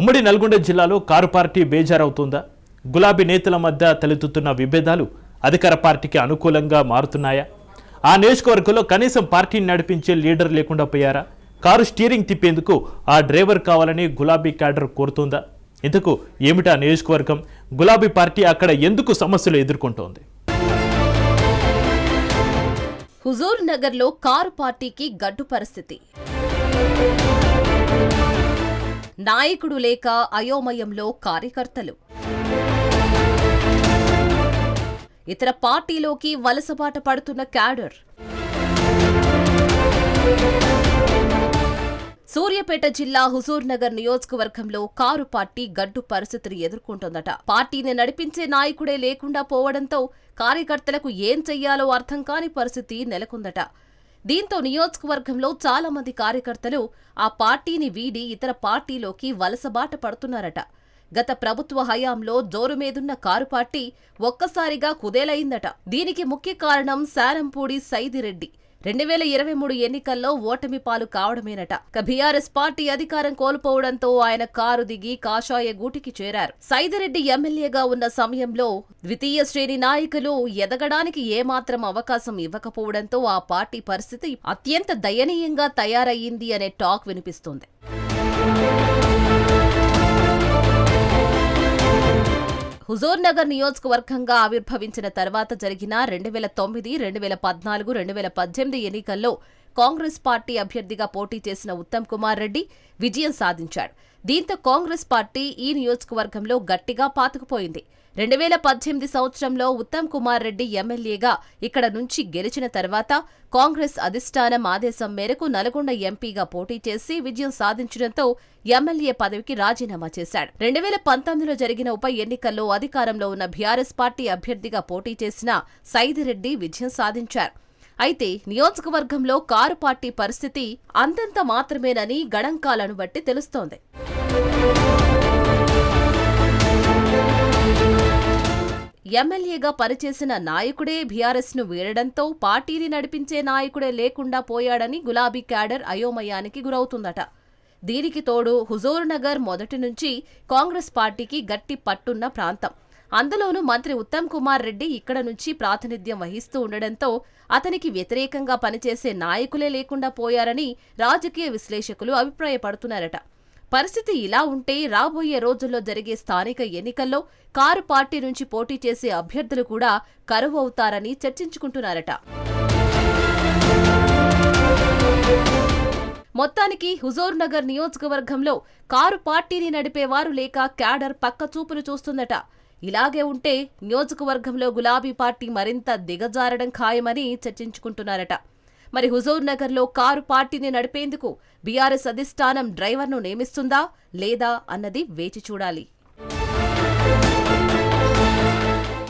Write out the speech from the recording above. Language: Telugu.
ఉమ్మడి నల్గొండ జిల్లాలో కారు పార్టీ బేజారవుతుందా? గులాబీ నేతల మధ్య తలెత్తుతున్న విభేదాలు అధికార పార్టీకి అనుకూలంగా మారుతున్నాయా? ఆ నియోజకవర్గంలో కనీసం పార్టీని నడిపించే లీడర్ లేకుండా పోయారా? కారు స్టీరింగ్ తిప్పేందుకు ఆ డ్రైవర్ కావాలని గులాబీ క్యాడర్ కోరుతుందా? ఇందుకు ఏమిటా నియోజకవర్గం? గులాబీ పార్టీ అక్కడ ఎందుకు సమస్యలు ఎదుర్కొంటోంది? హుజూర్ నగర్లో కారు పార్టీకి గడ్డు పరిస్థితి. నాయకుడు లేక అయోమయంలో కార్యకర్తలు. ఇతర పార్టీలోకి వలసబాట పడుతున్న క్యాడర్. సూర్యాపేట జిల్లా హుజూర్నగర్ నియోజకవర్గంలో కారు పార్టీ గడ్డు పరిస్థితిని ఎదుర్కొంటోందట. పార్టీని నడిపించే నాయకుడే లేకుండా పోవడంతో కార్యకర్తలకు ఏం చెయ్యాలో అర్థం కాని పరిస్థితి నెలకొందట. దీంతో నియోజకవర్గంలో చాలా మంది కార్యకర్తలు ఆ పార్టీని వీడి ఇతర పార్టీలోకి వలసబాట పడుతున్నారట. గత ప్రభుత్వ హయాంలో జోరు మీదున్న కారు పార్టీ ఒక్కసారిగా కుదేలైందట. దీనికి ముఖ్య కారణం శారంపూడి సైదిరెడ్డి. రెండు వేల ఇరవై మూడు ఎన్నికల్లో ఓటమి పాలు కావడమేనట. ఇక బీఆర్ఎస్ పార్టీ అధికారం కోల్పోవడంతో ఆయన కారు దిగి కాషాయ గూటికి చేరారు. సైదిరెడ్డి ఎమ్మెల్యేగా ఉన్న సమయంలో ద్వితీయ శ్రేణి నాయకులు ఎదగడానికి ఏమాత్రం అవకాశం ఇవ్వకపోవడంతో ఆ పార్టీ పరిస్థితి అత్యంత దయనీయంగా తయారయ్యింది అనే టాక్ వినిపిస్తోంది. హుజూర్నగర్ నియోజకవర్గంగా ఆవిర్భవించిన తర్వాత జరిగిన రెండు వేల తొమ్మిది రెండు వేల పద్నాలుగు రెండు వేల పద్దెనిమిది ఎన్నికల్లో కాంగ్రెస్ పార్టీ అభ్యర్థిగా పోటీ చేసిన ఉత్తమ్ కుమార్ రెడ్డి విజయం సాధించాడు. దీంతో కాంగ్రెస్ పార్టీ ఈ నియోజకవర్గంలో గట్టిగా పాతుకుపోయింది. రెండు వేల పద్దెనిమిది సంవత్సరంలో ఉత్తమ్ కుమార్ రెడ్డి ఎమ్మెల్యేగా ఇక్కడ నుంచి గెలిచిన తర్వాత కాంగ్రెస్ అధిష్టానం ఆదేశం మేరకు నల్గొండ ఎంపీగా పోటీ చేసి విజయం సాధించడంతో ఎమ్మెల్యే పదవికి రాజీనామా చేశాడు. రెండు వేల పంతొమ్మిదిలో జరిగిన ఉప ఎన్నికల్లో అధికారంలో ఉన్న బీఆర్ఎస్ పార్టీ అభ్యర్థిగా పోటీ చేసిన సైదిరెడ్డి విజయం సాధించారు. అయితే నియోజకవర్గంలో కారు పార్టీ పరిస్థితి అంతంత మాత్రమేనని గణాంకాలను బట్టి తెలుస్తోంది. ఎమ్మెల్యేగా పనిచేసిన నాయకుడే బీఆర్ఎస్ను వీడడంతో పార్టీని నడిపించే నాయకుడే లేకుండా పోయాడని గులాబీ క్యాడర్ అయోమయానికి గురవుతుందట. దీనికి తోడు హుజూర్నగర్ మొదటి నుంచి కాంగ్రెస్ పార్టీకి గట్టి పట్టున్న ప్రాంతం. అందులోనూ మంత్రి ఉత్తమ్ కుమార్ రెడ్డి ఇక్కడ నుంచి ప్రాతినిధ్యం వహిస్తూ ఉండడంతో అతనికి వ్యతిరేకంగా పనిచేసే నాయకులే లేకుండా పోయారని రాజకీయ విశ్లేషకులు అభిప్రాయపడుతున్నారట. పరిస్థితి ఇలా ఉంటే రాబోయే రోజుల్లో జరిగే స్థానిక ఎన్నికల్లో కారు పార్టీ నుంచి పోటీ చేసే అభ్యర్థులు కూడా కరువు అవుతారని చర్చించుకుంటున్నారట. మొత్తానికి హుజూర్ నగర్ నియోజకవర్గంలో కారు పార్టీని నడిపేవారు లేక క్యాడర్ పక్క చూపులు చూస్తుందట. ఇలాగే ఉంటే నియోజకవర్గంలో గులాబీ పార్టీ మరింత దిగజారడం ఖాయమని చర్చించుకుంటున్నారట. మరి హుజూర్ నగర్లో కారు పార్టీని నడిపేందుకు బీఆర్ఎస్ అధిష్టానం డ్రైవర్ను నియమిస్తుందా లేదా అన్నది వేచి చూడాలి.